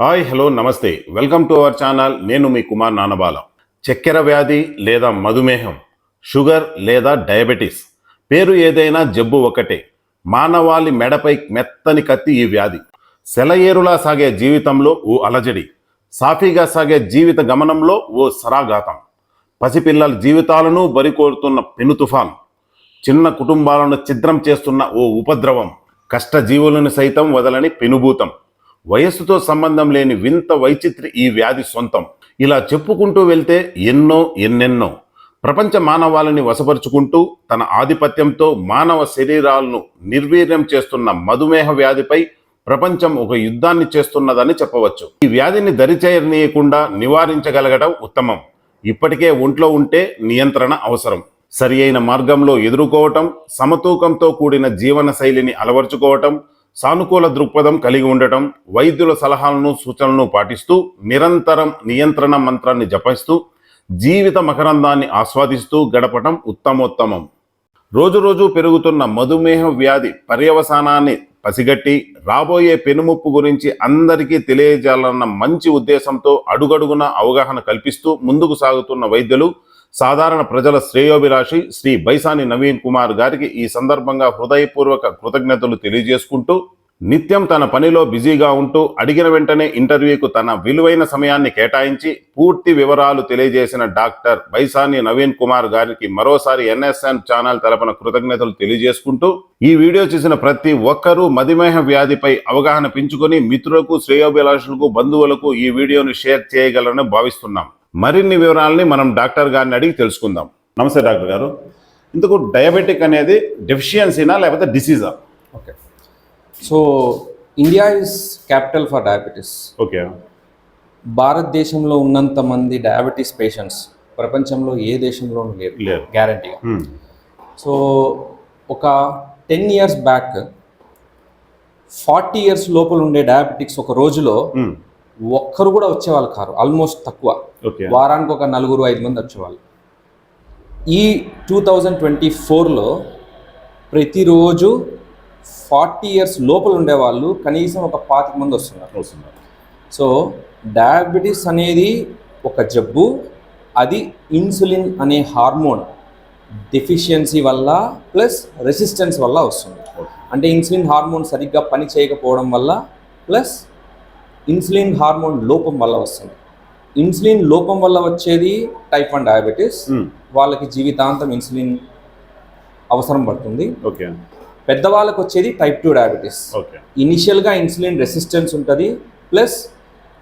Hi hello నమస్తే. Welcome to our channel. నేను మీ కుమార్ నానబాల. చక్కెర వ్యాధి లేదా మధుమేహం షుగర్ లేదా డయాబెటీస్ పేరు ఏదైనా జబ్బు ఒకటే. మానవాళి మెడపై మెత్తని కత్తి ఈ వ్యాధి. సెలయేరులా సాగే జీవితంలో ఓ అలజడి. సాఫీగా సాగే జీవిత గమనంలో ఓ సరాఘాతం. పసిపిల్లల జీవితాలను బరికోరుతున్న పెను తుఫాన్. చిన్న కుటుంబాలను ఛిద్రం చేస్తున్న ఓ ఉపద్రవం కష్టజీవులను సైతం వదలని పెనుభూతం. వయస్సుతో సంబంధం లేని వింత వైచిత్రి ఈ వ్యాధి సొంతం. ఇలా చెప్పుకుంటూ వెళ్తే ఎన్నో ఎన్నెన్నో. ప్రపంచ మానవాళిని వశపరుచుకుంటూ తన ఆధిపత్యంతో మానవ శరీరాలను నిర్వీర్యం చేస్తున్న మధుమేహ వ్యాధిపై ప్రపంచం ఒక యుద్ధాన్ని చేస్తున్నదని చెప్పవచ్చు. ఈ వ్యాధిని దరిచేయనీయకుండా నివారించగలగడం ఉత్తమం. ఇప్పటికే ఒంట్లో ఉంటే నియంత్రణ అవసరం. సరి అయిన మార్గంలో ఎదుర్కోవటం సమతూకంతో కూడిన జీవన శైలిని అలవర్చుకోవటం సానుకూల దృక్పథం కలిగి ఉండటం వైద్యుల సలహాలను సూచనలను పాటిస్తూ నిరంతరం నియంత్రణ మంత్రాన్ని జపిస్తూ జీవిత మకరందాన్ని ఆస్వాదిస్తూ గడపటం ఉత్తమోత్తమం. రోజు రోజు పెరుగుతున్న మధుమేహ వ్యాధి పర్యవసానాన్ని పసిగట్టి రాబోయే పెనుముప్పు గురించి అందరికీ తెలియజేయాలన్న మంచి ఉద్దేశంతో అడుగడుగున అవగాహన కల్పిస్తూ ముందుకు సాగుతున్న వైద్యులు సాధారణ ప్రజల శ్రేయోభిలాషి శ్రీ బైసాని నవీన్ కుమార్ గారికి ఈ సందర్భంగా హృదయపూర్వక కృతజ్ఞతలు తెలియజేసుకుంటూ నిత్యం తన పనిలో బిజీగా ఉంటూ అడిగిన వెంటనే ఇంటర్వ్యూకు తన విలువైన సమయాన్ని కేటాయించి పూర్తి వివరాలు తెలియజేసిన డాక్టర్ బైసాని నవీన్ కుమార్ గారికి మరోసారి ఎన్ఎస్ఎన్ ఛానల్ తరపున కృతజ్ఞతలు తెలియజేసుకుంటూ ఈ వీడియో చూసిన ప్రతి ఒక్కరూ మధుమేహ వ్యాధిపై అవగాహన పెంచుకొని మిత్రులకు శ్రేయోభిలాషులకు బంధువులకు ఈ వీడియోను షేర్ చేయగలరని భావిస్తున్నాం. మరిన్ని వివరాలని మనం డాక్టర్ గారిని అడిగి తెలుసుకుందాం. నమస్తే డాక్టర్ గారు. ఇందుకు డయాబెటిక్ అనేది డెఫిషియన్సీనా లేకపోతే డిసీజా? Okay. So India is capital for diabetes. Okay. భారతదేశంలో ఉన్నంత మంది డయాబెటీస్ పేషెంట్స్ ప్రపంచంలో ఏ దేశంలోనూ లేరు. లేరు. గ్యారంటీగా సో ఒక ten years back forty years లోపల ఉండే డయాబెటిక్స్ ఒక రోజులో ఒక్కరు కూడా వచ్చేవాళ్ళు కారు ఆల్మోస్ట్ తక్కువ. ఓకే వారానికి ఒక నలుగురు ఐదు మంది వచ్చేవాళ్ళు. ఈ టూ థౌజండ్ ట్వంటీ ఫోర్లో ప్రతిరోజు ఫార్టీ ఇయర్స్ లోపల ఉండేవాళ్ళు కనీసం ఒక పాతిక మంది వస్తున్నారు. వస్తున్నారు. సో డయాబెటీస్ అనేది ఒక జబ్బు అది ఇన్సులిన్ అనే హార్మోన్ డెఫిషియన్సీ వల్ల ప్లస్ రెసిస్టెన్స్ వల్ల వస్తుంది. అంటే ఇన్సులిన్ హార్మోన్ సరిగ్గా పని చేయకపోవడం వల్ల ప్లస్ ఇన్సులిన్ హార్మోన్ లోపం వల్ల వస్తుంది. ఇన్సులిన్ లోపం వల్ల వచ్చేది టైప్ వన్ డయాబెటీస్. మ్మ్. వాళ్ళకి జీవితాంతం ఇన్సులిన్ అవసరం పడుతుంది. ఓకే. పెద్దవాళ్ళకి వచ్చేది టైప్ టూ డయాబెటీస్. ఓకే. ఇనిషియల్గా ఇన్సులిన్ రెసిస్టెన్స్ ఉంటుంది ప్లస్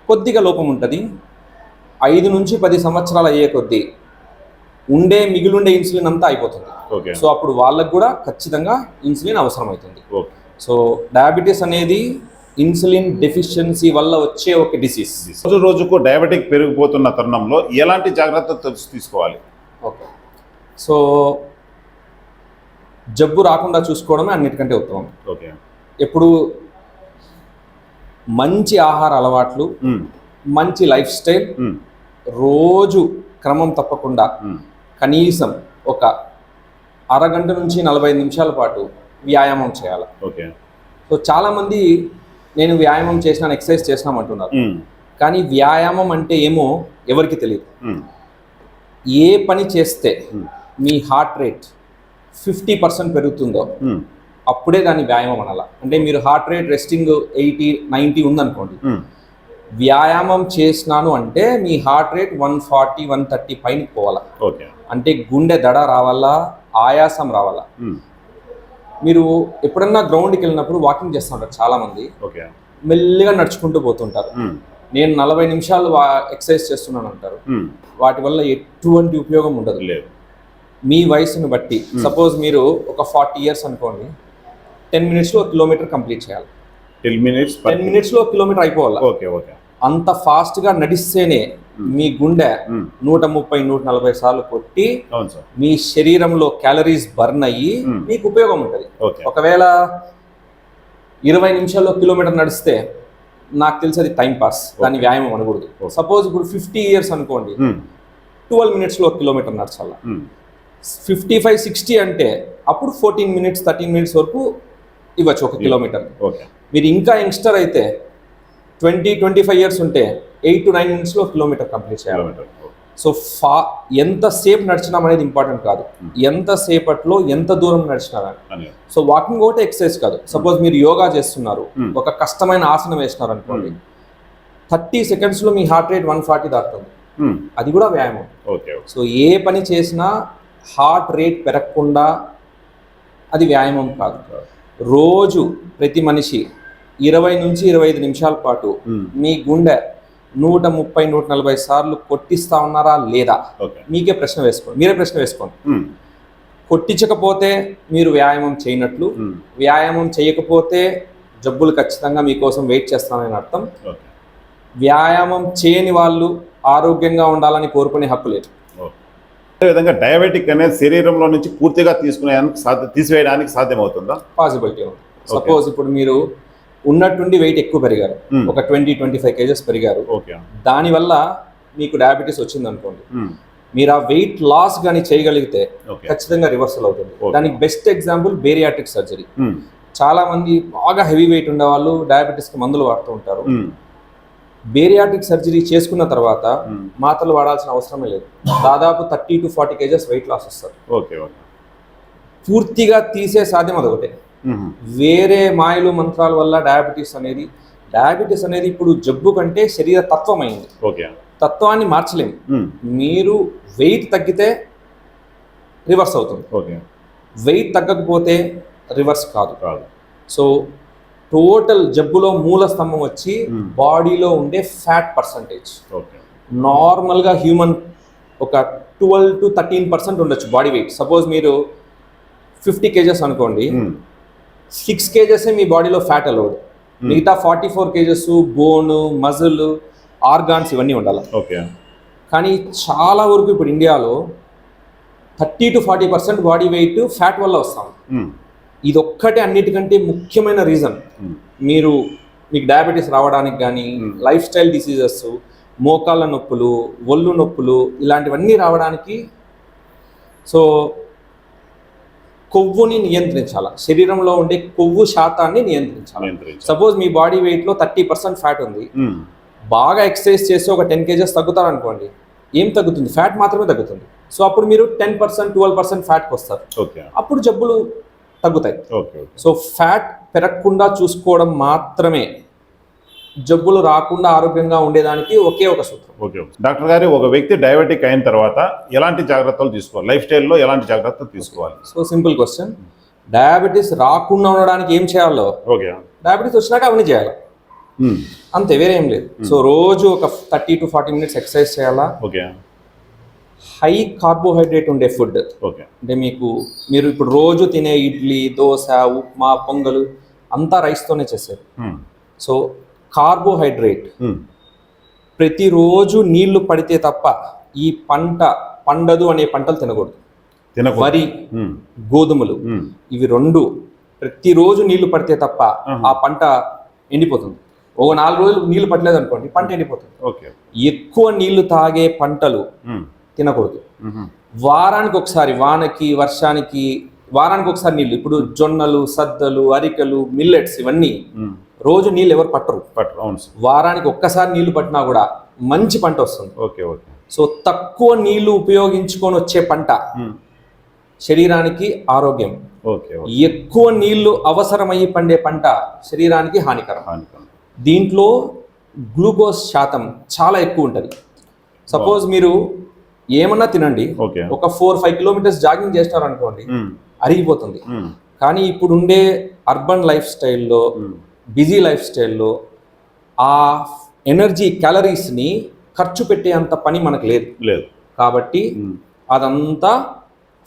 కొద్దిగా లోపం ఉంటుంది. ఐదు నుంచి పది సంవత్సరాలు అయ్యే కొద్దీ ఉండే మిగిలిండే ఇన్సులిన్ అంతా అయిపోతుంది. ఓకే. సో అప్పుడు వాళ్ళకు కూడా ఖచ్చితంగా ఇన్సులిన్ అవసరం అవుతుంది ఓకే. సో డయాబెటీస్ అనేది ఇన్సులిన్ డెఫిషియన్సీ వల్ల వచ్చే ఒక డిసీజ్. రోజు రోజుకు డయాబెటిక్ పెరిగిపోతున్న తరుణంలో ఎలాంటి జాగ్రత్తలు తెలుసు తీసుకోవాలి? ఓకే. సో జబ్బు రాకుండా చూసుకోవడమే అన్నిటికంటే ఉత్తమం. ఓకే. ఎప్పుడు మంచి ఆహార అలవాట్లు. మంచి లైఫ్ స్టైల్. రోజు క్రమం తప్పకుండా. కనీసం ఒక అరగంట నుంచి నలభై నిమిషాల పాటు వ్యాయామం చేయాలి. ఓకే. సో చాలామంది నేను వ్యాయామం చేసినాను ఎక్సర్సైజ్ చేసినామంటున్నారు మ్మ్. కానీ వ్యాయామం అంటే ఏమో ఎవరికి తెలియదు. ఏ పని చేస్తే. మీ హార్ట్ రేట్ ఫిఫ్టీ పర్సెంట్ పెరుగుతుందో. అప్పుడే దాన్ని వ్యాయామం అనాల అంటే మీరు heart rate resting eighty ninety ఉందనుకోండి. వ్యాయామం చేసినాను అంటే మీ heart rate one forty one thirty పైన పోవాలా ఓకే అంటే గుండె దడ రావాలా ఆయాసం రావాలా. మీరు ఎప్పుడన్నా గ్రౌండ్కి వెళ్ళినప్పుడు వాకింగ్ చేస్తూ ఉంటారు చాలామంది. ఓకే. మెల్లిగా నడుచుకుంటూ పోతుంటారు. నేను నలభై నిమిషాలు ఎక్సర్సైజ్ చేస్తున్నాను అంటారు. వాటి వల్ల ఎటువంటి ఉపయోగం ఉండదు. లేదు. మీ వయసును బట్టి సపోజ్ మీరు ఒక ఫార్టీ ఇయర్స్ అనుకోండి టెన్ మినిట్స్లో కిలోమీటర్ కంప్లీట్ చేయాలి. టెన్ మినిట్స్ టెన్ మినిట్స్లో కిలోమీటర్ అయిపోవాలి? Okay okay. అంత ఫాస్ట్గా నడిస్తేనే మీ గుండె. నూట ముప్పై నూట నలభై సార్లు కొట్టి మీ శరీరంలో క్యాలరీస్ బర్న్ అయ్యి. మీకు ఉపయోగం ఉంటుంది. ఒకవేళ ఇరవై నిమిషాల్లో కిలోమీటర్ నడిస్తే నాకు తెలిసి అది టైం పాస్ దాన్ని వ్యాయామం అనకూడదు. సపోజ్ ఇప్పుడు ఫిఫ్టీ ఇయర్స్ అనుకోండి. ట్వెల్వ్ మినిట్స్లో కిలోమీటర్ నడచాల. ఫిఫ్టీ ఫైవ్ సిక్స్టీ అంటే అప్పుడు ఫోర్టీన్ మినిట్స్ థర్టీన్ మినిట్స్ వరకు ఇవ్వచ్చు ఒక కిలోమీటర్. మీరు ఇంకా యంగ్స్టర్ అయితే ట్వంటీ ట్వంటీ ఫైవ్ ఇయర్స్ ఉంటే ఎయిట్ టు నైన్ మినిట్స్లో కిలోమీటర్ కంప్లీట్ చేయాలి. సో ఫా ఎంతసేపు నడిచినాం అనేది ఇంపార్టెంట్ కాదు. ఎంత సేపట్లో ఎంత దూరం నడిచినారని సో వాకింగ్ ఒకటే ఎక్సర్సైజ్ కాదు. సపోజ్ మీరు యోగా చేస్తున్నారు. Hmm. ఒక కష్టమైన ఆసనం వేసినారు అనుకోండి థర్టీ సెకండ్స్లో మీ హార్ట్ రేట్ వన్ ఫార్టీ దాటుతుంది. Hmm. అది కూడా వ్యాయామం. సో ఏ పని చేసినా హార్ట్ రేట్ పెరగకుండా అది వ్యాయామం కాదు. రోజు ప్రతి మనిషి ఇరవై నుంచి ఇరవై ఐదు నిమిషాల పాటు. మీ గుండె నూట ముప్పై నూట నలభై సార్లు కొట్టిస్తా ఉన్నారా లేదా? మీకే ప్రశ్న వేసుకోండి మీరే ప్రశ్న వేసుకోండి. కొట్టించకపోతే మీరు వ్యాయామం చేయనట్లు. వ్యాయామం చేయకపోతే జబ్బులు ఖచ్చితంగా మీకోసం వెయిట్ చేస్తానని అర్థం. వ్యాయామం చేయని వాళ్ళు ఆరోగ్యంగా ఉండాలని కోరుకునే హక్కు లేదు. అదేవిధంగా డయాబెటిక్ అనేది శరీరంలో నుంచి పూర్తిగా సాధ్య తీసివేయడానికి సాధ్యమవుతుందా? పాసిబిలిటీ ఉంది. సపోజ్ ఇప్పుడు మీరు ఉన్నట్టుండి వెయిట్ ఎక్కువ పెరిగారు Hmm. ఒక ట్వంటీ ట్వంటీ ఫైవ్ కేజెస్ పెరిగారు ఓకే దానివల్ల మీకు డయాబెటీస్ వచ్చింది అనుకోండి Hmm. మీరు ఆ వెయిట్ లాస్ కానీ చేయగలిగితే ఖచ్చితంగా రివర్సల్ అవుతుంది. దానికి best example bariatric surgery Hmm. చాలా మంది బాగా హెవీ వెయిట్ ఉండే వాళ్ళు డయాబెటీస్కి మందులు వాడుతూ ఉంటారు Hmm. బేరియాట్రిక్ సర్జరీ చేసుకున్న తర్వాత Hmm. మాత్రలు వాడాల్సిన అవసరమే లేదు దాదాపు thirty to forty kgs weight loss వస్తారు ఓకే ఓకే పూర్తిగా తీసే సాధ్యం అదొకటే Hmm. వేరే మాయలు మంత్రాల వల్ల డయాబెటీస్ అనేది డయాబెటీస్ అనేది ఇప్పుడు జబ్బు కంటే శరీర తత్వం అయింది ఓకే. తత్వాన్ని మార్చలేము. మీరు వెయిట్ తగ్గితే రివర్స్ అవుతుంది. ఓకే. వెయిట్ తగ్గకపోతే రివర్స్ కాదు. కాదు. సో టోటల్ జబ్బులో మూల స్తంభం వచ్చి. బాడీలో ఉండే ఫ్యాట్ పర్సంటేజ్ ఓకే. నార్మల్గా హ్యూమన్ ఒక ట్వెల్వ్ టు థర్టీన్ పర్సెంట్ ఉండొచ్చు బాడీ వెయిట్ సపోజ్ మీరు ఫిఫ్టీ కేజెస్ అనుకోండి. సిక్స్ కేజెసే మీ బాడీలో ఫ్యాట్ అలౌడ్ మిగతా forty four kgs bone muscle organs ఇవన్నీ ఉండాలి? ఓకే. కానీ చాలా వరకు ఇప్పుడు ఇండియాలో thirty to forty percent body weight fat వల్ల వస్తాం. Hmm. ఇది ఒక్కటే అన్నిటికంటే ముఖ్యమైన రీజన్ Hmm. మీరు మీకు డయాబెటీస్ రావడానికి కానీ లైఫ్ స్టైల్ డిసీజెస్ మోకాళ్ళ నొప్పులు ఒళ్ళు నొప్పులు ఇలాంటివన్నీ రావడానికి సో కొవ్వుని నియంత్రించాలి. శరీరంలో ఉండే కొవ్వు శాతాన్ని నియంత్రించాలి. సపోజ్ మీ బాడీ వెయిట్లో థర్టీ పర్సెంట్ ఫ్యాట్ ఉంది. Hmm. బాగా ఎక్సర్సైజ్ చేసి ఒక టెన్ కేజెస్ తగ్గుతారనుకోండి. ఏం తగ్గుతుంది? ఫ్యాట్ మాత్రమే తగ్గుతుంది. సో అప్పుడు మీరు టెన్ పర్సెంట్ ట్వెల్వ్ పర్సెంట్ ఫ్యాట్కి వస్తారు. ఓకే. అప్పుడు జబ్బులు తగ్గుతాయి. సో ఫ్యాట్ పెరగకుండా చూసుకోవడం మాత్రమే. జబ్బులు రాకుండా ఆరోగ్యంగా ఉండేదానికి ఒకే ఒక సూత్రం. ఓకే డాక్టర్ గారు ఒక వ్యక్తి డయాబెటిక్ అయిన తర్వాత ఎలాంటి జాగ్రత్తలు తీసుకోవాలి? లైఫ్ స్టైల్లో ఎలాంటి జాగ్రత్తలు తీసుకోవాలి? So simple question. డయాబెటీస్ రాకుండా ఉండడానికి ఏం చేయాలో? ఓకే. డయాబెటీస్ వచ్చినాక అవన్నీ చేయాలి. అంతే వేరే లేదు. సో రోజు ఒక thirty to forty minutes exercise చేయాలా? ఓకే. హై కార్బోహైడ్రేట్ ఉండే ఫుడ్. ఓకే. అంటే మీకు మీరు ఇప్పుడు రోజు తినే ఇడ్లీ దోశ ఉప్మా పొంగలు అంతా రైస్తోనే Hmm. So carbohydrate. ప్రతిరోజు నీళ్ళు పడితే తప్ప ఈ పంట పండదు అనే పంటలు తినకూడదు వరి. గోధుమలు. ఇవి రెండు ప్రతిరోజు నీళ్ళు పడితే తప్ప. ఆ పంట ఎండిపోతుంది ఒక నాలుగు రోజులు నీళ్ళు పడలేదు అనుకోండి పంట ఎండిపోతుంది ఓకే ఎక్కువ నీళ్ళు తాగే పంటలు. తినకూడదు. వారానికి ఒకసారి వానకి వర్షానికి వారానికి ఒకసారి నీళ్ళు ఇప్పుడు జొన్నలు సద్దలు అరికలు మిల్లెట్స్ ఇవన్నీ. రోజు నీళ్ళు ఎవరు పట్టరు. బట్ అవును సార్. వారానికి ఒక్కసారి నీళ్ళు పట్టినా కూడా మంచి పంట వస్తుంది. Okay okay. సో తక్కువ నీళ్ళు ఉపయోగించుకొని వచ్చే పంట. శరీరానికి ఆరోగ్యం. ఓకే ఎక్కువ నీళ్ళు అవసరమయ్యి పండే పంట శరీరానికి హానికరం. హానికరం. దీంట్లో గ్లూకోజ్ శాతం చాలా ఎక్కువ ఉంటుంది. సపోజ్ మీరు ఏమన్నా తినండి ఒక ఫోర్ ఫైవ్ కిలోమీటర్స్ జాగింగ్ చేస్తారు అనుకోండి Hmm. అరిగిపోతుంది. కానీ ఇప్పుడు ఉండే అర్బన్ లైఫ్ స్టైల్లో. బిజీ లైఫ్ స్టైల్లో ఆ ఎనర్జీ క్యాలరీస్ని ఖర్చు పెట్టే అంత పని మనకు లేదు. లేదు. కాబట్టి. అదంతా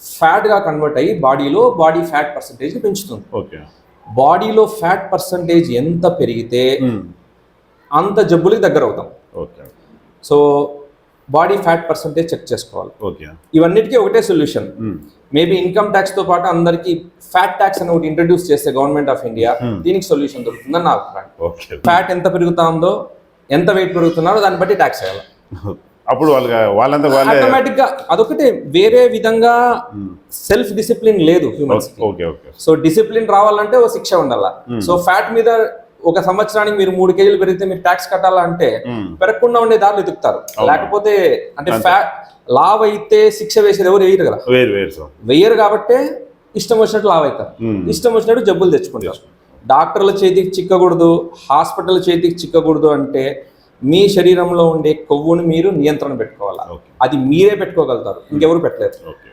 ఫ్యాట్గా కన్వర్ట్ అయ్యి బాడీలో బాడీ ఫ్యాట్ పర్సంటేజ్ని పెంచుతుంది. ఓకే. బాడీలో ఫ్యాట్ పర్సంటేజ్ ఎంత పెరిగితే. అంత జబ్బులకి దగ్గర అవుతాం okay. So body fat percentage check చేసుకోవాలి. ఓకే. ఇవన్నిటికీ ఒకటే సొల్యూషన్. Hmm. మేబీ ఇన్కమ్ ట్యాక్స్తో పాటు అందరికి ఫ్యాట్ ట్యాక్స్ అని ఒకటి ఇంట్రడ్యూస్ చేస్తే గవర్నమెంట్ ఆఫ్ ఇండియా Hmm. దీనికి సొల్యూషన్ దొరుకుతుందని నా అభిప్రాయం. ఓకే. ఫ్యాట్ ఎంత పెరుగుతా ఉందో ఎంత వెయిట్ పెరుగుతున్నారో దాన్ని బట్టి ట్యాక్స్ వేయాలి. అప్పుడు వాళ్ళంతా వాళ్ళే ఆటోమేటిక్గా అదొకటే వేరే విధంగా సెల్ఫ్ డిసిప్లిన్ లేదు humans okay okay. So discipline రావాలంటే ఓ శిక్ష ఉండాల. సో ఫ్యాట్ మీద ఒక సంవత్సరానికి మీరు మూడు కేజీలు పెరిగితే మీరు ట్యాక్స్ కట్టాలంటే. పెరగకుండా ఉండే దారులు ఎదుగుతారు. లేకపోతే అంటే ఫ్యాట్ లావ్ అయితే శిక్ష వేసేది ఎవరు వేయరు కదా. వెయ్యరు కాబట్టే ఇష్టం వచ్చినట్టు లావ్ అవుతారు. ఇష్టం వచ్చినట్టు జబ్బులు తెచ్చుకుంటారు. డాక్టర్ల చేతికి చిక్కకూడదు హాస్పిటల్ చేతికి చిక్కకూడదు అంటే మీ శరీరంలో ఉండే కొవ్వుని మీరు నియంత్రణ పెట్టుకోవాలా. అది మీరే పెట్టుకోగలుగుతారు. ఇంకెవరు పెట్టలేరు. ఓకే.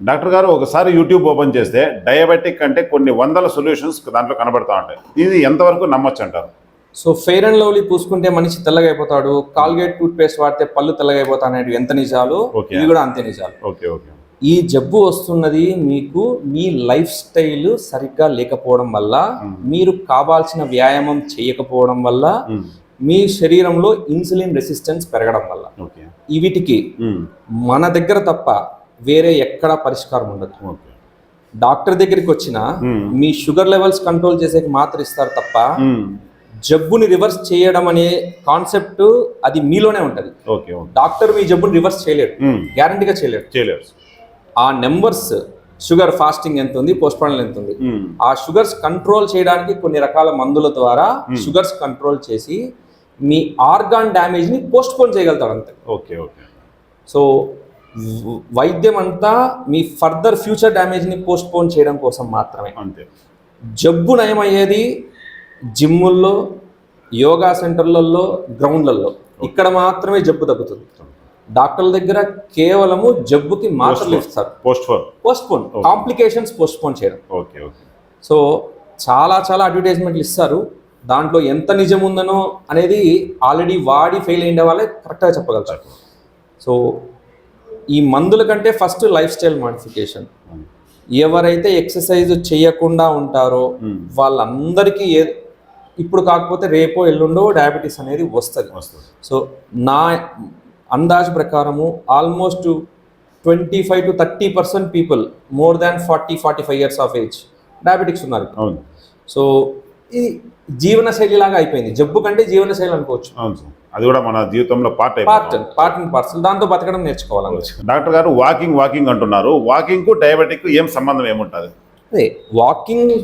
డాక్టర్ గారు ఒకసారి యూట్యూబ్ ఓపెన్ చేస్తే డయాబెటిక్ అంటే కొన్ని వందల సొల్యూషన్స్ దాంట్లో కనబడతా ఉంటాయి. ఇది ఎంతవరకు నమ్మొచ్చు అంటారు? సో ఫెయిర్ అండ్ లవ్లీ పూసుకుంటే మనిషి తెల్లగా అయిపోతాడు కాల్గేట్ టూత్ పేస్ట్ వాడితే పళ్ళు తెల్లగా అయిపోతా అనేవి ఎంత నిజాలు. ఇవి కూడా అంతే నిజాలు. Okay okay. ఈ జబ్బు వస్తున్నది మీకు మీ లైఫ్ స్టైల్ సరిగ్గా లేకపోవడం వల్ల మీరు కావాల్సిన వ్యాయామం చేయకపోవడం వల్ల. మీ శరీరంలో ఇన్సులిన్ రెసిస్టెన్స్ పెరగడం వల్ల. వీటికి. మన దగ్గర తప్ప వేరే ఎక్కడా పరిష్కారం ఉండదు. డాక్టర్ దగ్గరికి వచ్చిన. మీ షుగర్ లెవెల్స్ కంట్రోల్ చేసే మాత్ర ఇస్తారు తప్ప. జబ్బుని రివర్స్ చేయడం అనే కాన్సెప్ట్ అది మీలోనే ఉంటది. డాక్టర్ మీ జబ్బుని రివర్స్ చేయలేడు. గ్యారంటీగా చేయలేడు. చేయలేరు ఆ నెంబర్స్ షుగర్ ఫాస్టింగ్ ఎంత ఉంది పోస్ట్ ఎంత ఉంది. ఆ షుగర్స్ కంట్రోల్ చేయడానికి కొన్ని రకాల మందుల ద్వారా షుగర్స్ కంట్రోల్ చేసి మీ ఆర్గాన్ డ్యామేజ్ని పోస్ట్ పోన్ చేయగలుగుతాడు అంతే. Okay okay. సో వైద్యం అంతా మీ ఫర్దర్ ఫ్యూచర్ డ్యామేజ్ని పోస్ట్ పోన్ చేయడం కోసం మాత్రమే. అంతే. జబ్బు నయమయ్యేది జిమ్ముల్లో యోగా సెంటర్లలో గ్రౌండ్లలో ఇక్కడ మాత్రమే జబ్బు తగ్గుతుంది. డాక్టర్ల దగ్గర కేవలము జబ్బుకి మాత్రలు ఇస్తారు post for postpone complications postpone చేయడం. Okay okay. సో చాలా చాలా అడ్వర్టైజ్మెంట్లు ఇస్తారు. దాంట్లో ఎంత నిజం ఉందనో అనేది ఆల్రెడీ వాడి ఫెయిల్ అయిన వాళ్ళే కరెక్ట్గా చెప్పగలుగుతారు. సో ఈ మందుల కంటే ఫస్ట్ లైఫ్ స్టైల్ మాడిఫికేషన్. ఎవరైతే ఎక్సర్సైజ్ చేయకుండా ఉంటారో మ్మ్. వాళ్ళందరికీ ఏ ఇప్పుడు కాకపోతే రేపో ఎల్లుండో డయాబెటీస్ అనేది వస్తుంది. సో నా అందాజు ప్రకారము almost twenty five to thirty percent people more than forty forty five years of age diabetics ఉన్నారు సో ఇది జీవనశైలి లాగా అయిపోయింది. జబ్బు కంటే జీవనశైలి అనుకోవచ్చు. అది కూడా మన జీవితంలో part part part and parcel దాంతో బతకడం నేర్చుకోవాలి డాక్టర్ గారు వాకింగ్ వాకింగ్ అంటున్నారు. వాకింగ్కు డయాబెటిక్ ఏం సంబంధం ఏముంటది? అదే వాకింగ్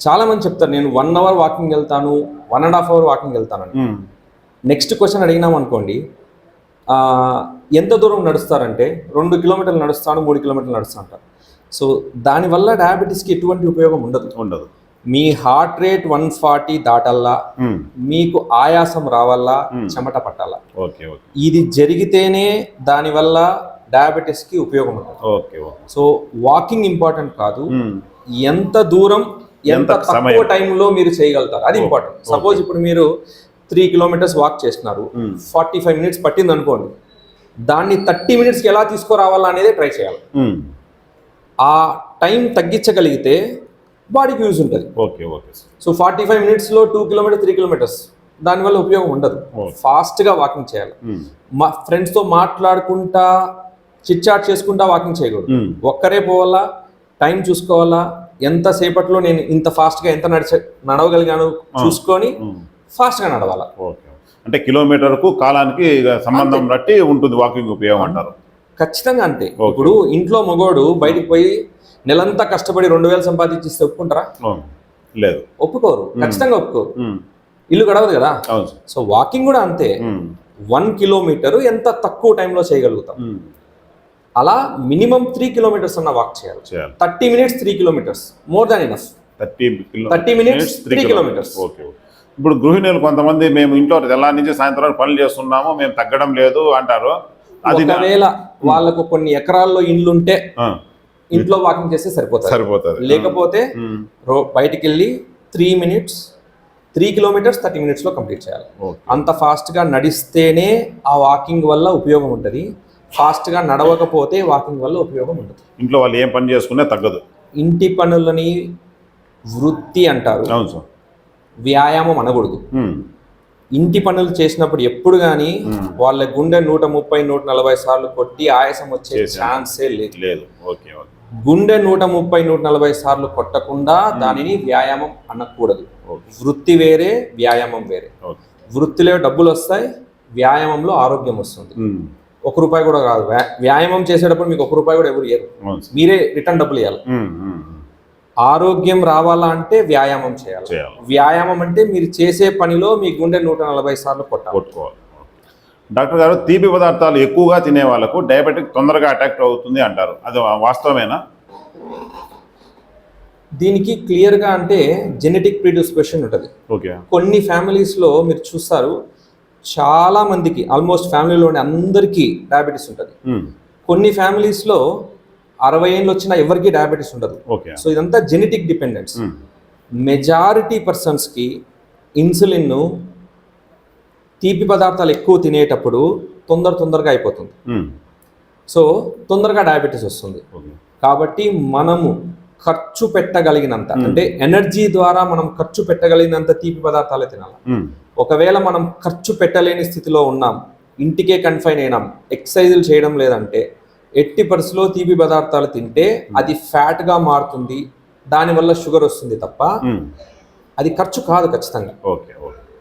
చాలా మంది చెప్తారు నేను వన్ అవర్ వాకింగ్ వెళ్తాను one and half hour walking వెళ్తాను. నెక్స్ట్ క్వశ్చన్ అడిగినాం అనుకోండి ఎంత దూరం నడుస్తారంటే రెండు కిలోమీటర్లు నడుస్తాను మూడు కిలోమీటర్లు నడుస్తా అంటారు సో దానివల్ల డయాబెటీస్కి ఎటువంటి ఉపయోగం ఉండదు. ఉండదు. మీ హార్ట్ రేట్ వన్ ఫార్టీ దాటల్లా మ్మ్. మీకు ఆయాసం రావాలా చెమట పట్టాలా ఓకే ఓకే. ఇది జరిగితేనే దానివల్ల డయాబెటీస్కి ఉపయోగం ఉంటుంది. సో వాకింగ్ ఇంపార్టెంట్ కాదు. మ్మ్. ఎంత దూరం ఎంత తక్కువ? టైంలో మీరు చేయగలుగుతారు. అది ఇంపార్టెంట్ సపోజ్ ఇప్పుడు మీరు త్రీ కిలోమీటర్స్ వాక్ చేస్తున్నారు. Hmm. ఫార్టీ ఫైవ్ మినిట్స్ పట్టింది అనుకోండి. దాన్ని థర్టీ మినిట్స్కి ఎలా తీసుకురావాలా అనేది ట్రై చేయాలి. ఆ టైం తగ్గించగలిగితే బాడీకి యూజ్ ఉంటుంది. Okay okay so forty five మినిట్స్లో టూ కిలోమీటర్ త్రీ కిలోమీటర్స్ దానివల్ల ఉపయోగం ఉండదు. ఫాస్ట్గా వాకింగ్ చేయాలి. మా ఫ్రెండ్స్తో మాట్లాడుకుంటా చిట్ చాట్ చేసుకుంటా వాకింగ్ చేయకూడదు. ఒక్కరే పోవాలా టైం చూసుకోవాలా ఎంతసేపట్లో నేను ఇంత ఫాస్ట్గా ఎంత నడిచ నడవగలిగాను చూసుకొని. ఫాస్ట్గా నడవాలా. ఓకే. అంటే కిలోమీటర్కు కాలానికి సంబంధం బట్టి ఉంటుంది వాకింగ్ ఉపయోగం అంటారు. ఖచ్చితంగా అంతే. ఇప్పుడు ఇంట్లో మగోడు బయటికి పోయి నెలంతా కష్టపడి రెండు వేలు సంపాదించిస్తే ఒప్పుకుంటారా. లేదు. ఒప్పుకోరు. ఖచ్చితంగా ఒప్పుకోరు. ఇల్లు గడవదు కదా? సో వాకింగ్ కూడా అంతే. వన్ కిలోమీటర్ ఎంత తక్కువ టైంలో చేయగలుగుతాం. అలా మినిమం త్రీ కిలోమీటర్స్ అన్న వాక్ చేయాలి. Thirty minutes three kilometers. More than enough. Thirty kilo 30 minutes, three kilometers. Okay. ఇప్పుడు గృహిణులు కొంతమంది మేము ఇంట్లో తెల్లారి నుంచి సాయంత్రం పనులు చేస్తున్నాము మేము తగ్గడం లేదు అంటారు. ఒకవేళ వాళ్ళకు కొన్ని ఎకరాల్లో ఇండ్లు ఉంటే ఆ, ఇంట్లో వాకింగ్ చేస్తే సరిపోతుంది. సరిపోతుంది. లేకపోతే బయటికి వెళ్ళి three minutes three kilometers thirty మినిట్స్లో కంప్లీట్ చేయాలి. అంత ఫాస్ట్గా నడిస్తేనే ఆ వాకింగ్ వల్ల ఉపయోగం ఉంటుంది. ఫాస్ట్గా నడవకపోతే వాకింగ్ వల్ల ఉపయోగం ఉండదు. ఇంట్లో వాళ్ళు ఏం పని చేసుకున్నా తగ్గదు. ఇంటి పనులని వృత్తి అంటారు. వ్యాయామం అనకూడదు. ఇంటి పనులు చేసినప్పుడు ఎప్పుడు కానీ వాళ్ళ గుండె నూట ముప్పై నూట నలభై సార్లు కొట్టి ఆయాసం వచ్చే. ఛాన్సే లేదు. లేదు. ఓకే గుండె నూట ముప్పై నూట నలభై సార్లు కొట్టకుండా దానిని వ్యాయామం అనకూడదు. వృత్తి వేరే వ్యాయామం వేరే. వృత్తిలో డబ్బులు వస్తాయి వ్యాయామంలో ఆరోగ్యం వస్తుంది. ఉమ్. ఒక రూపాయి కూడా కాదు. వ్యా- వ్యాయామం చేసేటప్పుడు మీకు ఒక రూపాయి కూడా ఎవరు ఇయ్యరు. మీరే రిటర్న్ డబ్బులు ఇవ్వాలి ఉమ్. ఆరోగ్యం రావాలా అంటే వ్యాయామం చేయాలి. వ్యాయామం అంటే మీరు చేసే పనిలో మీ గుండె నూట నలభై సార్లు కొట్టాలి. కొట్టుకోవాలి. డాక్టర్ గారు తీపి పదార్థాలు ఎక్కువగా తినే వాళ్ళకు డయాబెటిక్ తొందరగా అటాక్ అవుతుంది అంటారు. అది వాస్తవమేనా? దీనికి క్లియర్గా అంటే జెనెటిక్ ప్రిడిస్పోషన్ ఉంటుంది. ఓకే. కొన్ని ఫ్యామిలీస్లో మీరు చూస్తారు చాలా మందికి ఆల్మోస్ట్ ఫ్యామిలీలోని అందరికీ డయాబెటీస్ ఉంటుంది. కొన్ని ఫ్యామిలీస్లో అరవై ఏళ్ళు వచ్చినా ఎవరికీ డయాబెటీస్ ఉండదు. ఓకే. సో ఇదంతా జెనెటిక్ డిపెండెన్స్. మెజారిటీ పర్సన్స్కి ఇన్సులిన్ను తీపి పదార్థాలు ఎక్కువ తినేటప్పుడు తొందర తొందరగా అయిపోతుంది. ఉమ్, సో తొందరగా డయాబెటీస్ వస్తుంది. కాబట్టి మనము ఖర్చు పెట్టగలిగినంత అంటే ఎనర్జీ ద్వారా మనం ఖర్చు పెట్టగలిగినంత తీపి పదార్థాలే తినాలి. ఉమ్, ఒకవేళ మనం ఖర్చు పెట్టలేని స్థితిలో ఉన్నాం ఇంటికే కన్ఫైన్ అయినాం ఎక్సర్సైజులు చేయడం లేదంటే ఎట్టి పరిస్థితిలో తీపి పదార్థాలు తింటే అది ఫ్యాట్గా మారుతుంది దానివల్ల షుగర్ వస్తుంది తప్ప అది ఖర్చు కాదు ఖచ్చితంగా. ఓకే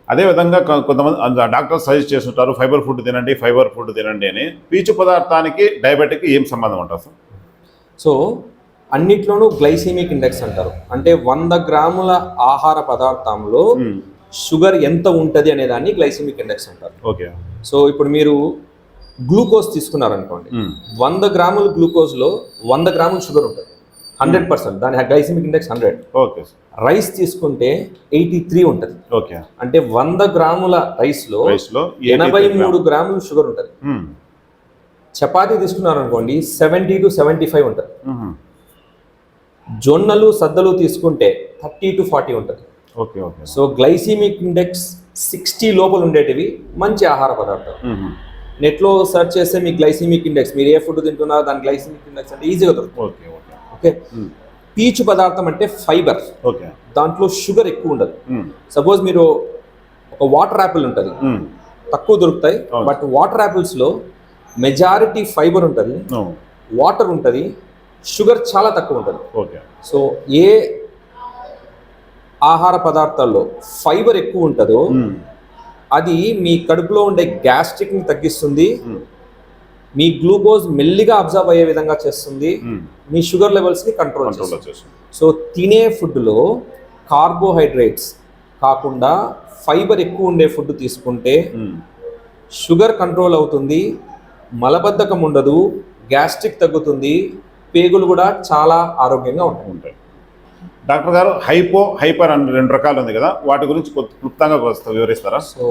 ఓకే అదే విధంగా కొ- కొంతమంది అంద- డాక్టర్ సజెస్ట్ చేస్తుంటారు ఫైబర్ ఫుడ్ తినండి ఫైబర్ ఫుడ్ తినండి అని. పీచు పదార్థానికి డయాబెటిక్ ఏం సంబంధం ఉంటుంది సార్? సో అన్నిట్లోనూ గ్లైసెమిక్ ఇండెక్స్ అంటారు. అంటే వంద గ్రాముల ఆహార పదార్థంలో షుగర్ ఎంత ఉంటుంది అనే దాన్ని గ్లైసెమిక్ ఇండెక్స్ అంటారు. ఓకే. సో ఇప్పుడు మీరు గ్లూకోజ్ తీసుకున్నారనుకోండి. వంద గ్రాముల గ్లూకోజ్లో వంద గ్రాముల షుగర్ ఉంటుంది. Hundred percent. దాని glycemic index hundred. Okay rice తీసుకుంటే ఎయిటీ త్రీ ఉంటుంది. ఓకే. అంటే వంద గ్రాముల రైస్లో ఎనభై మూడు గ్రాములు. షుగర్ ఉంటుంది. చపాతీ తీసుకున్నారనుకోండి సెవెంటీ టు సెవెంటీ ఫైవ్ ఉంటుంది. జొన్నలు సద్దలు తీసుకుంటే థర్టీ టు ఫార్టీ ఉంటుంది. Okay okay. So glycaemic index sixty లోపల ఉండేటివి మంచి ఆహార పదార్థాలు. నెట్లో సెర్చ్ చేస్తే మీ గ్లైసీమిక్ ఇండెక్స్ మీరు ఏ ఫుడ్ తింటున్నారో దాని గ్లైసీమిక్ ఇండెక్స్ అంటే ఈజీగా దొరుకుతుంది. ఓకే. పీచు పదార్థం అంటే ఫైబర్ ఓకే దాంట్లో షుగర్ ఎక్కువ ఉండదు. సపోజ్ మీరు ఒక వాటర్ యాపిల్ ఉంటుంది. తక్కువ దొరుకుతాయి. బట్ వాటర్ యాపిల్స్లో మెజారిటీ ఫైబర్ ఉంటుంది. వాటర్ ఉంటుంది షుగర్ చాలా తక్కువ ఉంటుంది ఓకే సో ఏ ఆహార పదార్థాల్లో ఫైబర్ ఎక్కువ ఉంటుందో. అది మీ కడుపులో ఉండే గ్యాస్ట్రిక్ని తగ్గిస్తుంది మ్మ్. మీ గ్లూకోజ్ మెల్లిగా అబ్జర్వ్ అయ్యే విధంగా చేస్తుంది. మీ షుగర్ లెవెల్స్ని కంట్రోల్ కంట్రోల్ చేస్తుంది. సో తినే ఫుడ్లో కార్బోహైడ్రేట్స్ కాకుండా ఫైబర్ ఎక్కువ ఉండే ఫుడ్ తీసుకుంటే. షుగర్ కంట్రోల్ అవుతుంది మలబద్ధకం ఉండదు గ్యాస్ట్రిక్ తగ్గుతుంది పేగులు కూడా చాలా ఆరోగ్యంగా ఉంటాయి. ఉంటాయి. డాక్టర్ గారు హైపో హైపర్ అని రెండు రకాలు ఉంది కదా వాటి గురించి క్లుప్తంగా వివరిస్తారా? సో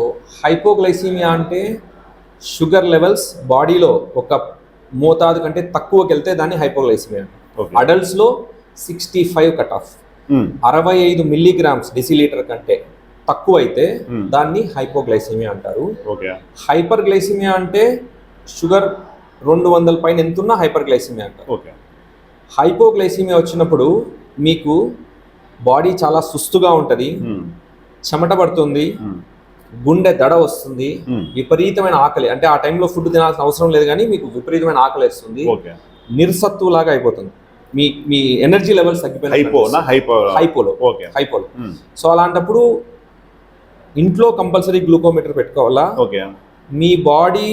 హైపోగ్లైసీమియా అంటే షుగర్ లెవెల్స్ బాడీలో ఒక మోతాదు కంటే తక్కువకి వెళ్తే దాన్ని హైపోగ్లైసీమియా. అడల్ట్స్లో sixty five cut off. Hmm. అరవై ఐదు మిల్లీగ్రామ్స్ డెసిలీటర్ కంటే తక్కువ అయితే Hmm. దాన్ని హైపోగ్లైసీమియా అంటారు. ఓకే. హైపర్ గ్లైసీమియా అంటే షుగర్ రెండు వందల పైన ఎంతున్నా హైపర్ గ్లైసీమియా అంటారు. ఓకే. హైపోగ్లైసీమియా వచ్చినప్పుడు మీకు బాడీ చాలా సుస్తుగా ఉంటుంది. మ్మ్. చెమట పడుతుంది. గుండె దడ వస్తుంది. విపరీతమైన ఆకలి. అంటే ఆ టైంలో ఫుడ్ తినాల్సిన అవసరం లేదు కానీ మీకు విపరీతమైన ఆకలి వేస్తుంది. ఓకే. నిర్సత్తు లాగా అయిపోతుంది. మీ మీ ఎనర్జీ లెవెల్స్ తగ్గిపోయిన హైపోలో. ఓకే. హైపోలో. సో అలాంటప్పుడు ఇంట్లో కంపల్సరీ గ్లూకోమీటర్ పెట్టుకోవాలా? ఓకే. మీ బాడీ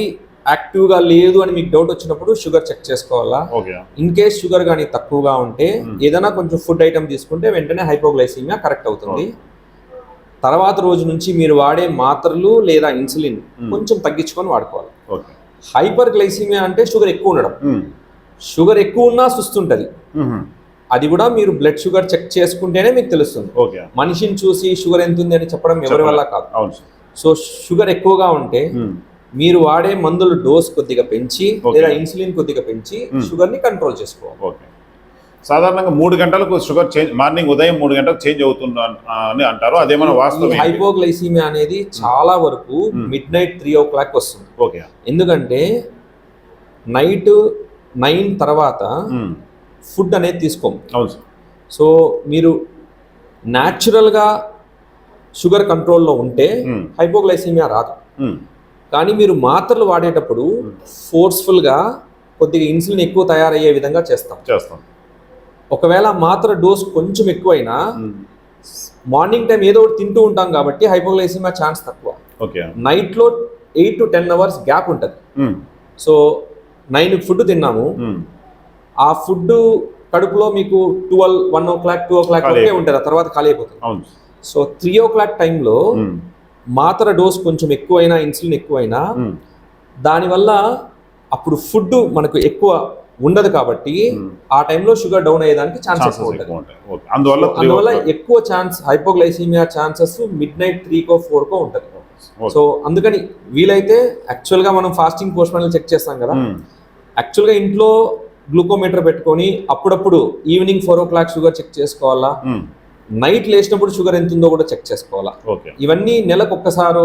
యాక్టివ్గా లేదు అని మీకు డౌట్ వచ్చినప్పుడు షుగర్ చెక్ చేసుకోవాలా? ఓకే. ఇన్ కేస్ షుగర్ కానీ తక్కువగా ఉంటే. ఏదైనా కొంచెం ఫుడ్ ఐటమ్ తీసుకుంటే వెంటనే హైపోగ్లైసీమియా కరెక్ట్ అవుతుంది. తర్వాత రోజు నుంచి మీరు వాడే మాత్రలు లేదా ఇన్సులిన్. కొంచెం తగ్గించుకొని వాడుకోవాలి ఓకే హైపర్ గ్లైసీమియా అంటే షుగర్ ఎక్కువ ఉండడం. షుగర్ ఎక్కువ ఉన్నా సుస్తుంటుంది. అది కూడా మీరు బ్లడ్ షుగర్ చెక్ చేసుకుంటేనే మీకు తెలుస్తుంది ఓకే మనిషిని చూసి షుగర్ ఎంత ఉంది అని చెప్పడం ఎవరి వల్ల కాదు సో షుగర్ ఎక్కువగా ఉంటే. మీరు వాడే మందుల డోస్ కొద్దిగా పెంచి. లేదా ఇన్సులిన్ కొద్దిగా పెంచి. షుగర్ని కంట్రోల్ చేసుకోవాలి ఓకే సాధారణంగా మూడు గంటలకు షుగర్ చేంజ్ మార్నింగ్ ఉదయం మూడు గంటలకు చేంజ్ అవుతుంది అన్- అంటారు అదేమైనా వాస్తవం? హైపోగ్లైసీమియా అనేది చాలా వరకు. Midnight three o'clock వస్తుంది ఓకే ఎందుకంటే నైట్ నైన్ తర్వాత. ఫుడ్ అనేది తీసుకోము అవును సో మీరు న్యాచురల్గా షుగర్ కంట్రోల్లో ఉంటే. హైపోగ్లైసీమియా రాదు. కానీ మీరు మాత్రలు వాడేటప్పుడు. ఫోర్స్ఫుల్గా కొద్దిగా ఇన్సులిన్ ఎక్కువ తయారయ్యే విధంగా చేస్తాం చేస్తాం ఒకవేళ మాత్ర డోస్ కొంచెం ఎక్కువైనా. మార్నింగ్ టైం ఏదో ఒకటి తింటూ ఉంటాం కాబట్టి హైపోగ్లైసిమియా ఛాన్స్ తక్కువ. ఓకే. నైట్లో eight to ten hours gap ఉంటుంది. సో నైన్ ఫుడ్ తిన్నాము. ఆ ఫుడ్ కడుపులో మీకు twelve one o'clock two o'clock వరకే ఉంటుంది ఆ తర్వాత ఖాళీ అయిపోతుంది. సో త్రీ ఓ క్లాక్ టైంలో మాత్ర డోస్ కొంచెం ఎక్కువైనా ఇన్సులిన్ ఎక్కువైనా దానివల్ల అప్పుడు ఫుడ్ మనకు ఎక్కువ ఉండదు కాబట్టి ఆ టైంలో షుగర్ డౌన్ అయ్యేదానికి ఛాన్స్ ఛాన్సెస్ ఉంటాయి. అందువల్ల అందువల్ల. ఎక్కువ chance hypoglycaemia chances midnight త్రీకో ఫోర్కో ఉంటుంది. సో అందుకని వీలైతే యాక్చువల్గా మనం ఫాస్టింగ్ పోస్ట్ చెక్ చేస్తాం కదా. ఉమ్, యాక్చువల్గా ఇంట్లో గ్లూకోమీటర్ పెట్టుకొని అప్పుడప్పుడు evening four o'clock sugar check చేసుకోవాలా? నైట్ లేచినప్పుడు షుగర్ ఎంత ఉందో కూడా చెక్ చేసుకోవాలా? ఇవన్నీ నెలకు ఒక్కసారి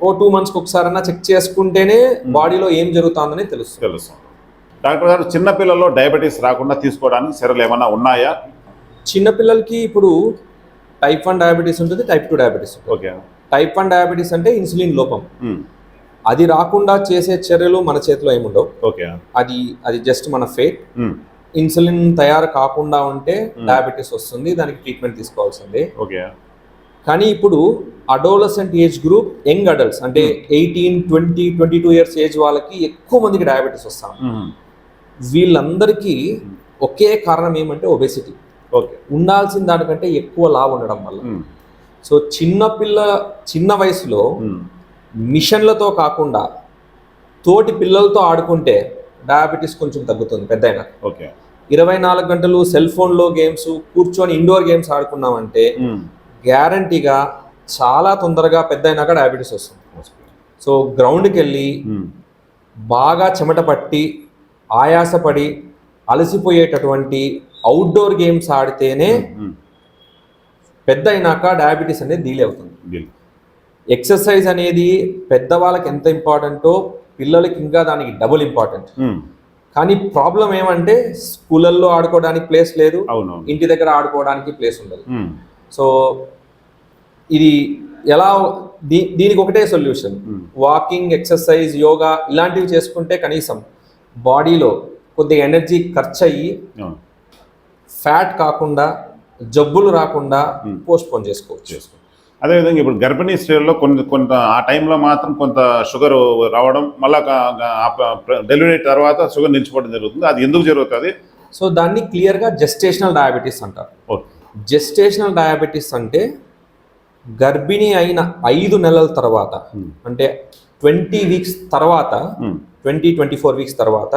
ఓ టూ మంత్స్కి ఒకసారన్నా చెక్ చేసుకుంటేనే బాడీలో ఏం జరుగుతుందని తెలుస్తుంది. తెలుసు డాక్టర్ గారు చిన్న పిల్లల్లో డయాబెటీస్ రాకుండా తీసుకోవడానికి చర్యలు ఏమైనా ఉన్నాయా? చిన్నపిల్లలకి ఇప్పుడు టైప్ వన్ డయాబెటీస్ ఉంటుంది type two diabetes okay. Type one diabetes అంటే ఇన్సులిన్ లోపం. అది రాకుండా చేసే చర్యలు మన చేతిలో ఏముండవు ఓకే. అది అది జస్ట్ మన ఫేట్. ఇన్సులిన్ తయారు కాకుండా ఉంటే డయాబెటీస్ వస్తుంది దానికి ట్రీట్మెంట్ తీసుకోవాల్సిందే. ఓకే. కానీ ఇప్పుడు adolescent age group young adults అంటే eighteen twenty twenty two years age వాళ్ళకి ఎక్కువ మందికి డయాబెటీస్ వస్తాం. వీళ్ళందరికీ ఒకే కారణం ఏమంటే ఒబెసిటీ ఓకే. ఉండాల్సిన దానికంటే ఎక్కువ లావు ఉండడం వల్ల. సో చిన్న పిల్ల చిన్న వయసులో మిషన్లతో కాకుండా తోటి పిల్లలతో ఆడుకుంటే డయాబెటీస్ కొంచెం తగ్గుతుంది పెద్ద ఓకే. ఇరవై నాలుగు గంటలు సెల్ ఫోన్లో గేమ్స్ కూర్చొని ఇండోర్ గేమ్స్ ఆడుకున్నామంటే గ్యారంటీగా చాలా తొందరగా పెద్ద అయినాక డయాబెటీస్ వస్తుంది సో గ్రౌండ్కి వెళ్ళి బాగా చెమట పట్టి ఆయాసపడి అలసిపోయేటటువంటి అవుట్డోర్ గేమ్స్ ఆడితేనే పెద్ద అయినాక డయాబెటీస్ అనేది డీలే అవుతుంది. ఎక్సర్సైజ్ అనేది పెద్దవాళ్ళకి ఎంత ఇంపార్టెంటో పిల్లలకి ఇంకా దానికి డబుల్ ఇంపార్టెంట్ కానీ ప్రాబ్లం ఏమంటే స్కూళ్ళల్లో ఆడుకోవడానికి ప్లేస్ లేదు ఇంటి దగ్గర ఆడుకోవడానికి ప్లేస్ ఉండదు. సో ఇది ఎలా దీ దీనికి ఒకటే సొల్యూషన్. వాకింగ్ ఎక్సర్సైజ్ యోగా ఇలాంటివి చేసుకుంటే కనీసం బాడీలో కొద్దిగా ఎనర్జీ ఖర్చు అయ్యి ఫ్యాట్ కాకుండా జబ్బులు రాకుండా పోస్ట్ పోన్ చేసుకోవచ్చు. చేసుకో. అదేవిధంగా ఇప్పుడు గర్భిణీ స్త్రీల్లో కొన్ని కొంత ఆ టైంలో మాత్రం కొంత షుగర్ రావడం మళ్ళా డెలివరీ తర్వాత షుగర్ నిలిచిపోవడం జరుగుతుంది. అది ఎందుకు జరుగుతుంది సో దాన్ని క్లియర్గా జెస్టేషనల్ డయాబెటీస్ అంటారు. జెస్టేషనల్ డయాబెటీస్ అంటే గర్భిణీ అయిన ఐదు నెలల తర్వాత. అంటే ట్వంటీ వీక్స్ తర్వాత ట్వంటీ ట్వంటీ ఫోర్ వీక్స్ తర్వాత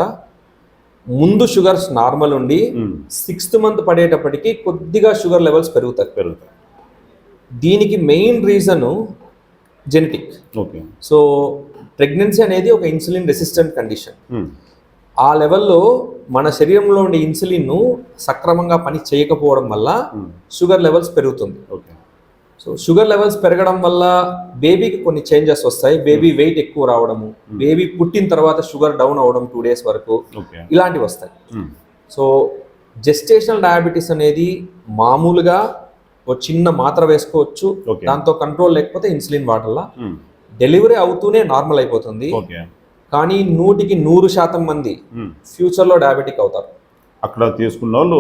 ముందు షుగర్స్ నార్మల్ ఉండి సిక్స్త్ మంత్ పడేటప్పటికి కొద్దిగా షుగర్ లెవెల్స్ పెరుగుతాయి. పెరుగుతాయి. దీనికి main reason genetic. Okay. So pregnancy అనేది ఒక ఇన్సులిన్ రెసిస్టెంట్ కండిషన్. ఆ లెవెల్లో మన శరీరంలో ఉండే ఇన్సులిన్ను సక్రమంగా పని చేయకపోవడం వల్ల షుగర్ లెవెల్స్ పెరుగుతుంది. ఓకే. సో షుగర్ లెవెల్స్ పెరగడం వల్ల బేబీకి కొన్ని చేంజెస్ వస్తాయి. బేబీ వెయిట్ ఎక్కువ రావడము బేబీ పుట్టిన తర్వాత షుగర్ డౌన్ అవ్వడం టూ డేస్ వరకు ఇలాంటివి వస్తాయి. సో జెస్టేషనల్ డయాబెటీస్ అనేది మామూలుగా ఒక చిన్న మాత్ర వేసుకోవచ్చు. దాంతో కంట్రోల్ లేకపోతే ఇన్సులిన్ ఉమ్, డెలివరీ అవుతూనే నార్మల్ అయిపోతుంది. కానీ నూటికి నూరు శాతం మంది ఫ్యూచర్లో డయాబెటిక్ అవుతారు. అక్కడ తీసుకున్న వాళ్ళు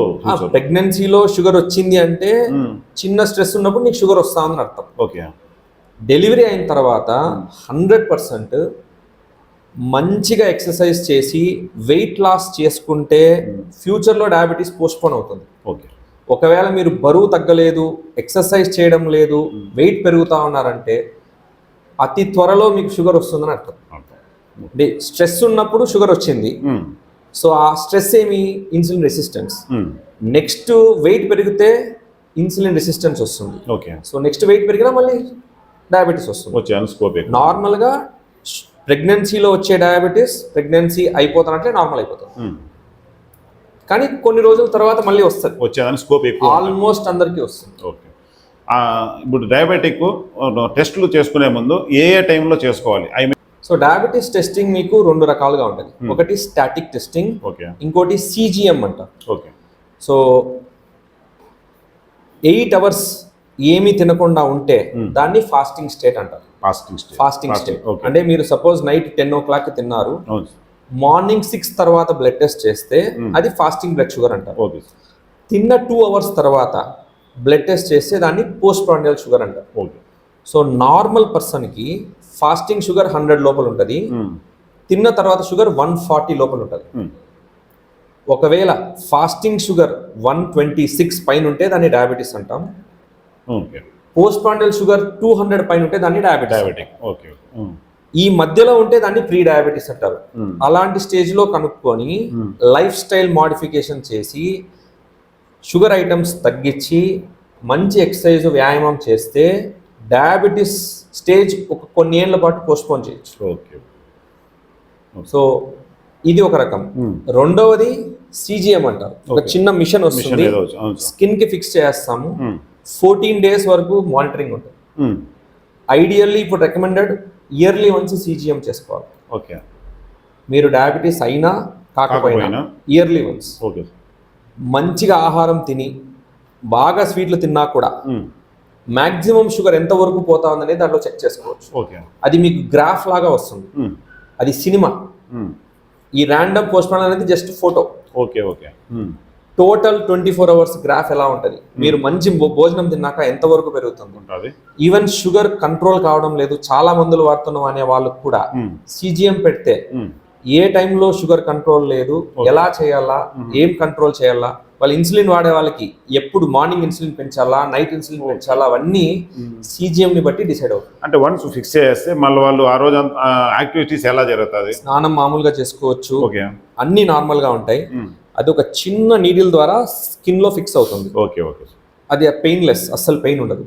ప్రెగ్నెన్సీలో షుగర్ వచ్చింది అంటే ఉమ్, చిన్న స్ట్రెస్ ఉన్నప్పుడు నీకు షుగర్ వస్తుందని అర్థం. ఓకే. డెలివరీ అయిన తర్వాత హండ్రెడ్ పర్సెంట్ మంచిగా ఎక్సర్సైజ్ చేసి వెయిట్ లాస్ చేసుకుంటే ఫ్యూచర్లో డయాబెటీస్ పోస్ట్పోన్ అవుతుంది. ఓకే. ఒకవేళ మీరు బరువు తగ్గలేదు ఎక్సర్సైజ్ చేయడం లేదు వెయిట్ పెరుగుతా ఉన్నారంటే అతి త్వరలో మీకు షుగర్ వస్తుందని అర్థం. అంటే స్ట్రెస్ ఉన్నప్పుడు షుగర్ వచ్చింది. ఉమ్, సో ఆ స్ట్రెస్ ఏమి? ఇన్సులిన్ రెసిస్టెన్స్ నెక్స్ట్ వెయిట్ పెరిగితే ఇన్సులిన్ రెసిస్టెన్స్ వస్తుంది. ఓకే సో నెక్స్ట్ వెయిట్ పెరిగినా మళ్ళీ డయాబెటీస్ వస్తుంది. నార్మల్గా ప్రెగ్నెన్సీలో వచ్చే డయాబెటీస్ ప్రెగ్నెన్సీ అయిపోతానంటే నార్మల్ అయిపోతుంది. ఉమ్, కానీ కొన్ని రోజుల తర్వాత మళ్ళీ వస్తుంది. వచ్చేదాని స్కోప్ ఎక్కువ. ఆల్మోస్ట్ అందరికీ వస్తుంది. ఓకే ఇప్పుడు డయాబెటిక్ టెస్టులు చేసుకునే ముందు ఏ ఏ టైంలో చేసుకోవాలి? I mean so diabetes testing మీకు రెండు రకాలుగా ఉంటుంది. ఒకటి స్టాటిక్ టెస్టింగ్ ఇంకోటి సిజిఎం అంటారు ఓకే. సో ఎయిట్ అవర్స్ ఏమీ తినకుండా ఉంటే దాన్ని ఫాస్టింగ్ స్టేట్ అంటారు. Fasting fasting state. అంటే మీరు suppose night ten o'clock తిన్నారు. మార్నింగ్ సిక్స్ తర్వాత బ్లడ్ టెస్ట్ చేస్తే అది ఫాస్టింగ్ బ్లడ్ షుగర్ అంటారు. ఓకే. తిన్న టూ అవర్స్ తర్వాత బ్లడ్ టెస్ట్ చేస్తే దాన్ని పోస్ట్ ప్రాండియల్ షుగర్ అంటారు. ఓకే. సో నార్మల్ పర్సన్కి ఫాస్టింగ్ షుగర్ హండ్రెడ్ లోపల ఉంటుంది. తిన్న తర్వాత షుగర్ వన్ ఫార్టీ లోపల ఉంటుంది. ఒకవేళ fasting sugar one twenty six పైన ఉంటే దాన్ని డయాబెటీస్ అంటాం. Post prandial sugar two hundred పైన ఉంటే దాన్ని డయాబెటీస్ డయాబెటిక్. ఓకే ఈ మధ్యలో ఉంటే దాన్ని ప్రీ డయాబెటీస్ అంటారు. అలాంటి స్టేజ్లో కనుక్కొని. లైఫ్ స్టైల్ మాడిఫికేషన్ చేసి షుగర్ ఐటమ్స్ తగ్గించి మంచి ఎక్సర్సైజ్ వ్యాయామం చేస్తే డయాబెటీస్ స్టేజ్ ఒక కొన్ని ఏళ్ళ పాటు పోస్ట్పోన్ చేయొచ్చు. ఓకే. సో ఇది ఒక రకం. ఉమ్, రెండవది సిజిఎం అంటారు. ఒక. చిన్న మిషన్ వస్తుంది. స్కిన్కి ఫిక్స్ చేస్తాము. ఉమ్, ఫోర్టీన్ డేస్ వరకు మానిటరింగ్ ఉంటుంది. ఉమ్, ఐడియల్లీ ఇప్పుడు రికమెండెడ్ ఇయర్లీ వన్స్ సిజిఎం చేసుకోవాలి. ఓకే. మీరు డయాబెటీస్ అయినా కాకపోయినా. Yearly once. ఓకే మంచిగా ఆహారం తిని బాగా స్వీట్లు తిన్నా కూడా మాక్సిమం షుగర్ ఎంత వరకు పోతా ఉందనేది దాంట్లో చెక్ చేసుకోవచ్చు. ఓకే. అది మీకు గ్రాఫ్ లాగా వస్తుంది. అది సినిమా. ఈ ర్యాండమ్ పోస్ట్ అనేది just photo. Okay okay. Total twenty four hours graph ఎలా ఉంటుంది? మీరు మంచి భోజనం తిన్నాక ఎంత వరకు పెరుగుతుంది ఈవెన్ షుగర్ కంట్రోల్ కావడం లేదు చాలా మందులు వాడుతున్నాం అనే వాళ్ళకు కూడా సిజిఎం పెడితే ఏ టైంలో షుగర్ కంట్రోల్ లేదు ఎలా చేయాలా ఏం కంట్రోల్ చేయాలా వాళ్ళు ఇన్సులిన్ వాడే వాళ్ళకి ఎప్పుడు మార్నింగ్ ఇన్సులిన్ పెంచాలా నైట్ ఇన్సులిన్ పెంచాలా అవన్నీ సిజిఎం ని బట్టి డిసైడ్ అవుతుంది. అంటే వన్స్ ఫిక్స్ చేస్తే మళ్ళీ వాళ్ళు ఆ రోజు యాక్టివిటీస్ ఎలా జరుగుతుంది? స్నానం మామూలుగా చేసుకోవచ్చు. ఓకే. అన్ని నార్మల్గా ఉంటాయి. అది ఒక చిన్న నీడిల్ ద్వారా స్కిన్లో ఫిక్స్ అవుతుంది. Okay okay. అది పెయిన్లెస్ అస్సలు పెయిన్ ఉండదు.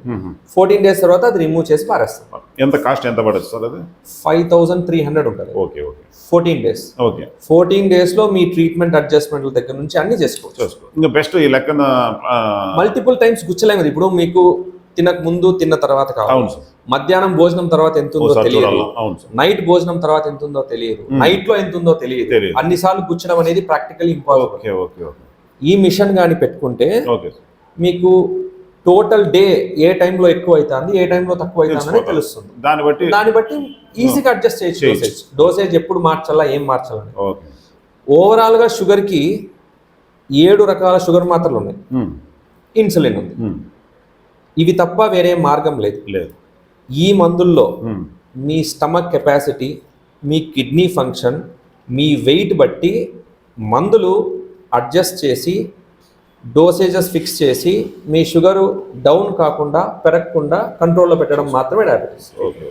ఫోర్టీన్ డేస్ తర్వాత అది రిమూవ్ చేసి పారేస్తాం ఎంత కాస్ట్ ఎంత పడచ్చు సార్ అది? ఫైవ్ థౌసండ్ త్రీ హండ్రెడ్ ఉంటుంది. Okay okay. Fourteen days okay. Fourteen డేస్లో మీ ట్రీట్మెంట్ అడ్జస్ట్మెంట్ల దగ్గర నుంచి అన్ని చేసుకోవచ్చు. చేసుకో ఇంకా బెస్ట్ ఈ లెక్కన మల్టిపుల్ టైమ్స్ గుచ్చలేము. ఇప్పుడు మీకు తినక ముందు తిన్న తర్వాత కావాలి. సార్. మధ్యాహ్నం భోజనం తర్వాత ఎంత ఉందో తెలియదు. నైట్ భోజనం తర్వాత ఎంత ఉందో తెలియదు. నైట్లో ఎంత ఉందో తెలియదు. అన్నిసార్లు కూర్చడం అనేది practical impossible okay okay okay. ఈ మిషన్ కానీ పెట్టుకుంటే మీకు టోటల్ డే ఏ టైంలో ఎక్కువ అవుతుంది ఏ టైంలో తక్కువ అవుతుంది తెలుస్తుంది. దాన్ని బట్టి దాన్ని బట్టి ఈజీగా అడ్జస్ట్ చేయొచ్చు. డోసేజ్ డోసేజ్ ఎప్పుడు మార్చాలా ఏం మార్చాలని ఓకే. ఓవరాల్గా షుగర్కి ఏడు రకాల షుగర్ మాత్రలు ఉన్నాయి. ఇన్సులిన్ ఉంది. ఇవి తప్ప వేరే మార్గం లేదు. లేదు. ఈ మందుల్లో మీ స్టమక్ కెపాసిటీ మీ కిడ్నీ ఫంక్షన్ మీ వెయిట్ బట్టి మందులు అడ్జస్ట్ చేసి డోసేజెస్ ఫిక్స్ చేసి మీ షుగరు డౌన్ కాకుండా పెరగకుండా కంట్రోల్లో పెట్టడం మాత్రమే డయాబెటీస్ ఓకే.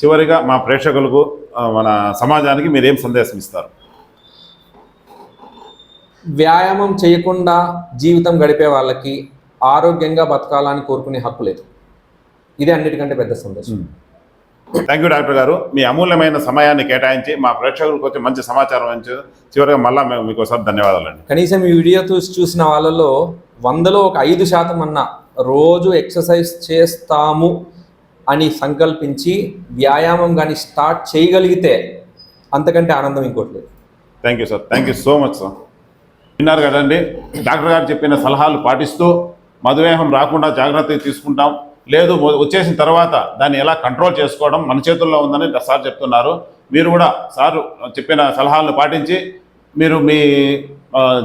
చివరిగా మా ప్రేక్షకులకు మన సమాజానికి మీరేం సందేశం ఇస్తారు? వ్యాయామం చేయకుండా జీవితం గడిపే వాళ్ళకి ఆరోగ్యంగా బతకాలని కోరుకునే హక్కు లేదు. ఇదే అన్నిటికంటే పెద్ద సందేశం. థ్యాంక్ యూ డాక్టర్ గారు. మీ అమూల్యమైన సమయాన్ని కేటాయించి మా ప్రేక్షకులకు వచ్చి మంచి సమాచారం ఇచ్చి చివరిగా మళ్ళీ మేము మీకు ఒకసారి ధన్యవాదాలండి. కనీసం ఈ వీడియో చూసి చూసిన వాళ్ళలో వందలో ఒక ఐదు శాతం అన్న రోజు ఎక్సర్సైజ్ చేస్తాము అని సంకల్పించి వ్యాయామం కానీ స్టార్ట్ చేయగలిగితే అంతకంటే ఆనందం ఇంకోటి లేదు. Thank you sir thank you so much sir విన్నారు కదండి. డాక్టర్ గారు చెప్పిన సలహాలు పాటిస్తూ మధుమేహం రాకుండా జాగ్రత్తలు తీసుకుంటాం. లేదు వచ్చేసిన తర్వాత దాన్ని ఎలా కంట్రోల్ చేసుకోవడం మన చేతుల్లో ఉందని సార్ చెప్తున్నారు. మీరు కూడా సారు చెప్పిన సలహాలను పాటించి మీరు మీ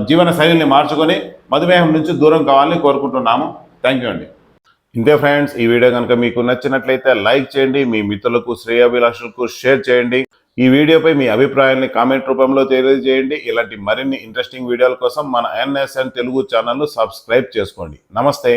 జీవన శైలిని మార్చుకొని మధుమేహం నుంచి దూరం కావాలని కోరుకుంటున్నాము. థ్యాంక్ యూ అండి. ఇంతే ఫ్రెండ్స్ ఈ వీడియో కనుక మీకు నచ్చినట్లయితే లైక్ చేయండి మీ మిత్రులకు శ్రేయాభిలాషులకు షేర్ చేయండి. ఈ వీడియోపై మీ అభిప్రాయాన్ని కామెంట్ రూపంలో తెలియజేయండి. ఇలాంటి మరిన్ని ఇంట్రెస్టింగ్ వీడియోల కోసం మన ఎన్ఎస్ఎన్ తెలుగు ఛానల్ను సబ్స్క్రైబ్ చేసుకోండి. నమస్తే.